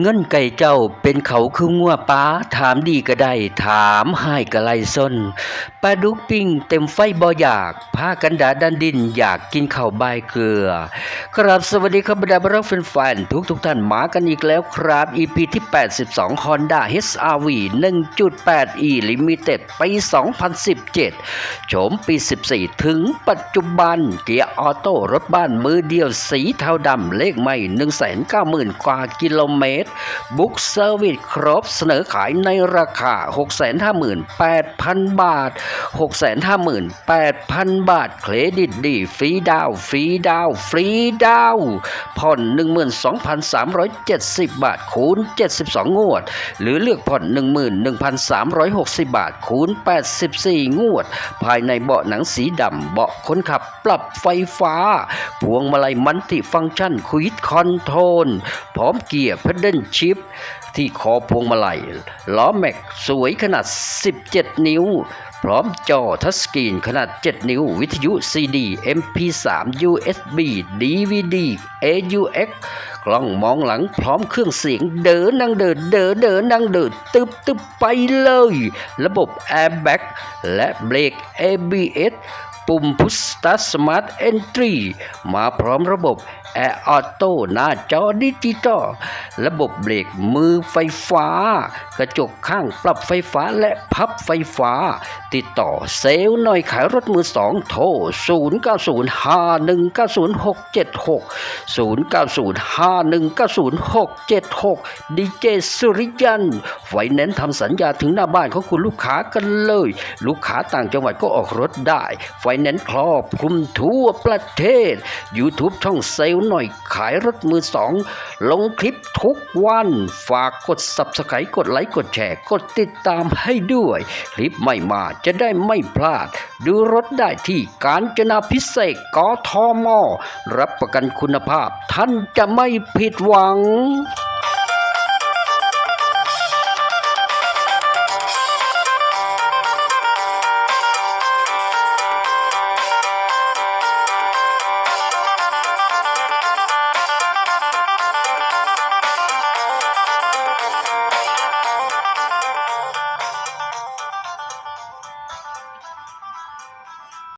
เงินไก่เจ้าเป็นเขาคืองัวป้าถามดีก็ได้ ถามให้ก็ไล่ส้นปลาดุกปิ้งเต็มไฟบ่อยากพากันดาดันดินอยากกินข้าวใบเกลือ ครับสวัสดีครับบรรดาบรรดาแฟนๆทุกทุกท่านมากันอีกแล้วครับ EP ที่ 82 Honda HRV 1.8e Limited ปี 2017 โฉมปี 14 ถึงปัจจุบันเกียร์ออโต้รถบ้านมือเดียวสีเทาดำเลขไม่190,000 กว่ากิโลเมตรบุ๊กเซอร์วิสครบเสนอขายในราคา 658,000 บาท 658,000 บาท เครดิตดีฟรีดาว ฟรีดาว ฟรีดาวน์ผ่อน 12,370 บาท คูณ 72 งวด หรือเลือกผ่อน 11,360 บาท คูณ 84 งวด ภายในเบาะหนังสีดำเบาะคนขับปรับไฟฟ้า พวงมาลัยมัลติฟังก์ชันควิดคอนโทรลพร้อมเกียร์เพดเดิลชิปที่คอพวงมาลัย ล้อแม็กสวยขนาด 17 นิ้ว พร้อมจอทัชสกรีนขนาด 7 นิ้ว วิทยุ CD MP3 USB DVD AUX กล้องมองหลังพร้อมเครื่องเสียงเดินนั่งเดินเดินเดินนั่งเดินตึบตึบไปเลย ระบบ Airbag และเบรก ABS ปุ่มพุสตาร์สมาร์ทเอนทรีมาพร้อมระบบแอร์ออโต้หน้าจอดิจิตอลระบบเบรกมือไฟฟ้า กระจกข้างปรับไฟฟ้าและพับไฟฟ้า ติดต่อเซลล์หน่อยขายรถมือสองโทร 0905190676 0905190676 ดีเจสุริยันไฟแนนซ์ทำสัญญาถึงหน้าบ้านของคุณลูกค้ากันเลย ลูกค้าต่างจังหวัดก็ออกรถได้ไฟแนนซ์ครอบคลุมทั่วประเทศ YouTube ช่องเซลหน่อยขายรถมือสอง ลงคลิปทุกวัน ฝากกด Subscribe กดไลค์กดแชร์ กดติดตามให้ด้วย คลิปใหม่มาจะได้ไม่พลาด ดูรถได้ที่การจนาพิเศษกทมรับประกันคุณภาพท่านจะไม่ผิดหวัง